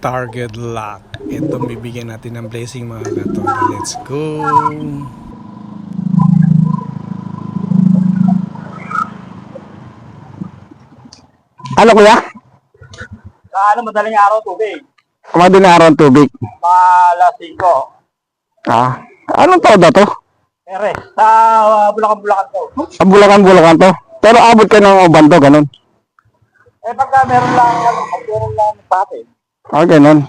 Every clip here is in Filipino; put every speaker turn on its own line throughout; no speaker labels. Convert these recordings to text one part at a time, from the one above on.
target lock. Ito bibigyan natin ng blessing mga katoda. Let's go!
Ano kuya?
Sa ano, madaling araw tubig.
Na araw tubig.
Malas 5.
Ah, anong tao na to?
Ere, sa uh, Bulacan-Bulacan to.
Sa Bulacan-Bulacan to. Pero abot ka ng uban to, ganun.
Eh pagka meron lang, ano, meron lang sa atin.
Ah, ganun.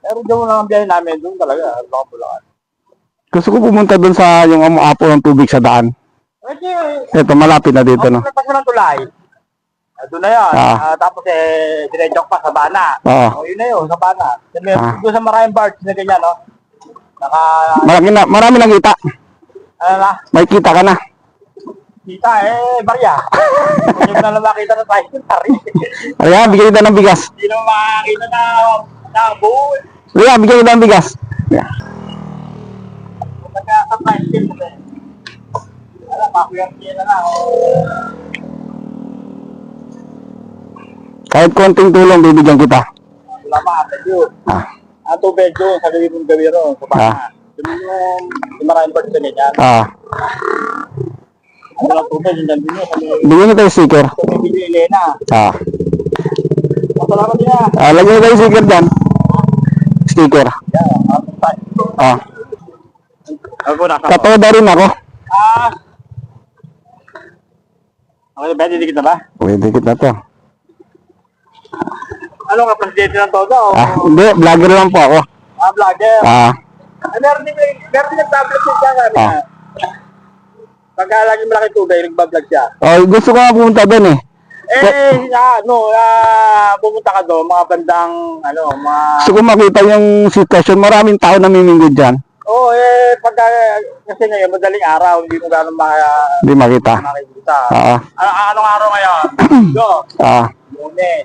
Meron doon lang ang biyahe namin, doon talaga, Bulacan-Bulacan.
Gusto ko pumunta dun sa yung umuapo ng tubig sa daan.
Pwede,
Ito, malapit na dito, no?
no? Pag ng tulay, ah, doon na yan.
Ah.
Ah, tapos eh, diretso pa sa Bana.
Oo.
O, yun na yun, sa Bana. Then, may,
Ah.
Doon sa maraming bars na ganyan, no? Naka,
Marami na, marami nang kita.
ano na,
May kita ka na.
Kita eh, barya. Hindi na lang makita na tayo, tari.
Kaya, bigyan kita ng bigas.
Hindi naman makakita na, na bull.
Kaya, bigyan kita ng bigas. Yeah.
Tricycle mo eh. Wala, pakuyang siya na lang.
Kahit konting tulong, bibigyan kita.
Wala makakita yun.
Ah,
Ang tubig doon, sa gawin mong gawin ron, baka.
Ah.
Doon yung, maraming na ganyan.
ah.
Yun. Kami,
Bigyan nyo tayo sticker.
bigyan Elena.
Ah.
Masalamat niya.
ah lagyan nyo tayo sticker dyan. Sticker. Ah.
Ako na.
Katoda rin ako.
Ah! Okay, pwede dikit na ba?
Pwede kita to.
Ano ka, presidente ng Toga o?
Ah, hindi. Vlogger lang po ako.
Ah, vlogger.
Ah.
Ah, meron din, meron din nag-tablet siya akin.
Ah.
Pagka lagi malaki tubig, nagbablog siya.
Oh, gusto ko nga pumunta doon eh.
Eh, ah, no, ah, pumunta ka doon, mga bandang, ano, mga...
Gusto ko makita yung sitwasyon. Maraming tao namimingwid dyan.
Oo, oh, eh, pagka, kasi ngayon, madaling araw, hindi mo gano'ng maka,
Hindi makita.
makikita.
Ah.
Ano, anong araw ngayon? Go,
Ah.
lunes.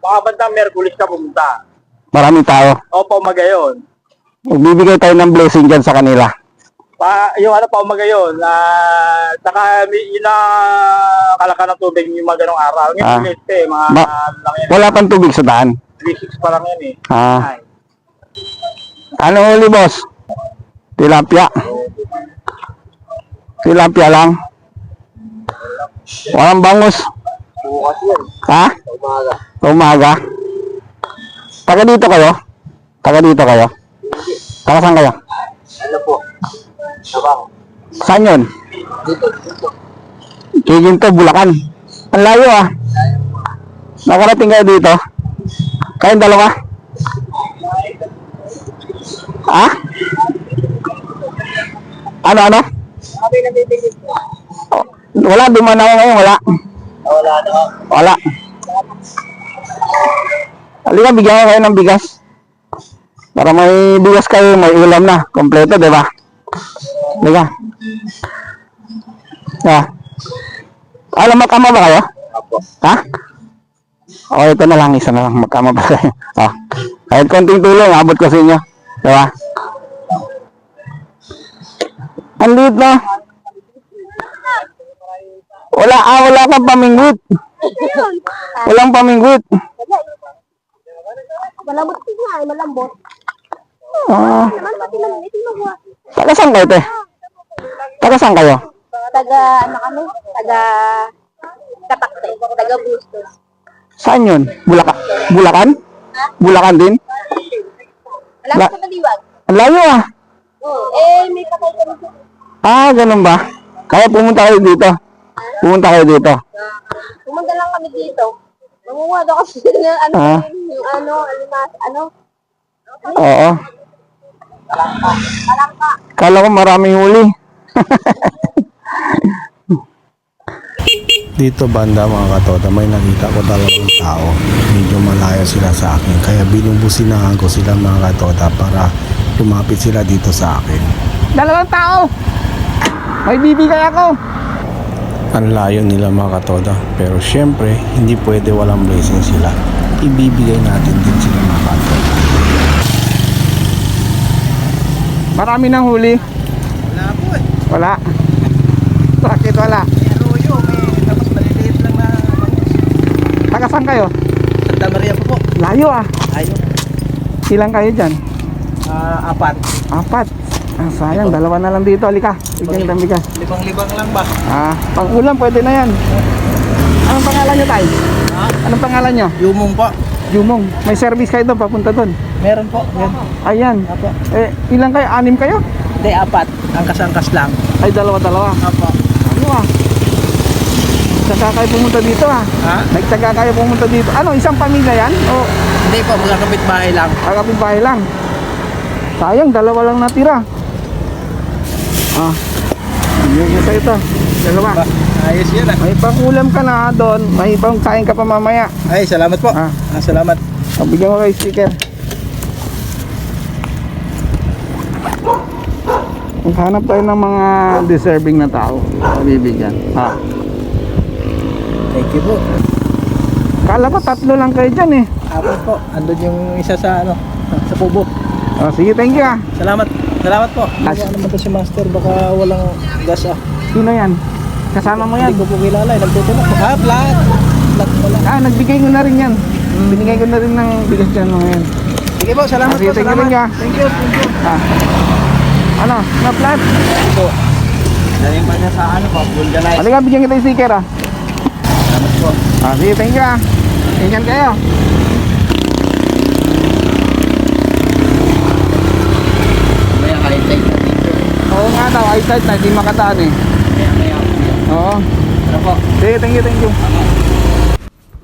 Mga bandang Merkulis ka pumunta.
Maraming tao.
O, umaga yun.
Magbibigay tayo ng blessing dyan sa kanila.
Pa, yung ano pa umaga yun, na saka may- yun na kalaka ng tubig yung mga ganong araw. Ngayon,
Ah.
ah. eh, mga
Ma-
lang yan,
Wala pang tubig sa daan.
3-6 pa lang yan eh.
Ah.
Ay.
Ano uli, boss? Tilapia. Tilapia lang. Walang bangus.
Bukas yun,
Ha?
umaga.
Umaga. Taga dito kayo? Taga dito kayo? Taga saan kayo?
Ano po? Sabang.
Saan yun?
Dito, dito.
Kikinto, Bulacan. Ang layo ah. Nakarating kayo dito? Kayong dalawa? Ha? Ano, ano?
Ko.
Oh, Wala, duman ako ngayon, wala.
Wala na.
Wala. Halika, bigyan ko kayo ng bigas. Para may bigas kayo, may ulam na. Kompleto, di ba? Halika. Yeah. Alam, magkama ba kayo?
Apo.
Ha? O, ito na lang, isa na lang. Magkama ba kayo? Oh. Kahit konting tulong, abot ko sa inyo. Di ba? Ang liit na. Wala, ah, wala kang pamingwit. Walang pamingwit.
Malambot eh, malambot.
Ah,
maliit mo ba?
taga saan kayo, te? Taga saan kayo?
Taga, ano kami? Taga, katakte. Taga Bustos.
Saan yun? Bulacan? Bulacan? Bulacan din?
Alam
La-
ko sa Taliwag.
Ang layo ah.
Oo. Eh, may patay kami sa...
Ah, ganun ba? Kaya pumunta kayo dito. Pumunta kayo dito.
Pumunta lang kami dito. Nangunguha daw kasi ng ano,
Ah.
yung ano, alimas, ano,
Oo.
palangka.
Kala ko maraming huli.
Dito banda mga katoda, may nakita ko dalawang tao. Medyo malayo sila sa akin. Kaya binubusinahan ko sila mga katoda para lumapit sila dito sa akin.
Dalawang tao. May bibigay ako.
Ang layo nila mga katoda. Pero syempre, hindi pwede walang blessing sila. Ibibigay natin din sila mga katoda.
Marami ng huli.
Wala po eh.
Wala. Bakit wala?
Arroyo, may tapos maliliit lang na
Taga saan kayo?
Santa Maria po po.
Layo ah.
Ayun.
Ilang kayo dyan?
Ah, apat.
Apat. Ah, sayang, dalawa na lang dito. Halika, bigyan ng bigas.
Libang-libang lang ba?
Ah, pang ulam pwede na yan. Anong pangalan nyo, Tay?
Ha?
Anong pangalan nyo?
Yumong po.
Jumong. May service kayo doon, papunta doon.
Meron po. Meron.
Ayan.
Apo.
Eh, ilang kayo? Anim kayo?
Hindi, apat. Angkas-angkas lang.
Ay, dalawa-dalawa.
Apo.
Ano ah? Nagtsaga kayo pumunta dito ah.
Ha?
Nagtsaga kayo pumunta dito. Ano, isang pamilya yan? O
Hindi po, magkakapit bahay lang.
kakapit bahay lang? Sayang, dalawa lang natira. Ah. Bigyan ko sa ito. Dalawa.
Ba, ayos yan ah.
May pangulam ka na doon. May pang kain ka pa mamaya.
Ay, salamat po.
Ah.
Ah, salamat.
Bigyan ko kay sticker. Maghanap tayo ng mga deserving na tao. Bibigyan. Ha?
Thank you po.
Kala ko tatlo lang kayo dyan eh.
Apat po. Andun yung isa sa ano, sa kubo.
O, sige, thank you ah.
Salamat. Salamat po.
As-
Ano naman to si Master? Baka walang gas ah.
Sino yan? Kasama mo yan?
Hindi ko po kilala. eh. Nagtutulak. Ah, flat. Flat.
Ah, nagbigay ko na rin yan. Binigay ko na rin ng bigas dyan mga yan.
Sige po, salamat
Sige,
po.
thank you,
Salamat.
thank you.
Thank you. Thank you.
Ah. Ano? Na-flat?
po. Galing pa siya sa ano po, vulcanize.
Halika, bigyan kita yung sticker ah.
Salamat po.
Ah, sige, thank you ah. Ingat kayo.
Mamaya kahit tayo na dito.
Oo nga daw, eyesight na, hindi makataan eh.
Maya.
Oo.
Ano po?
Sige, thank you, thank you.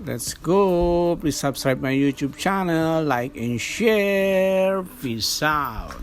Let's go. Please subscribe my YouTube channel, like and share. Peace out.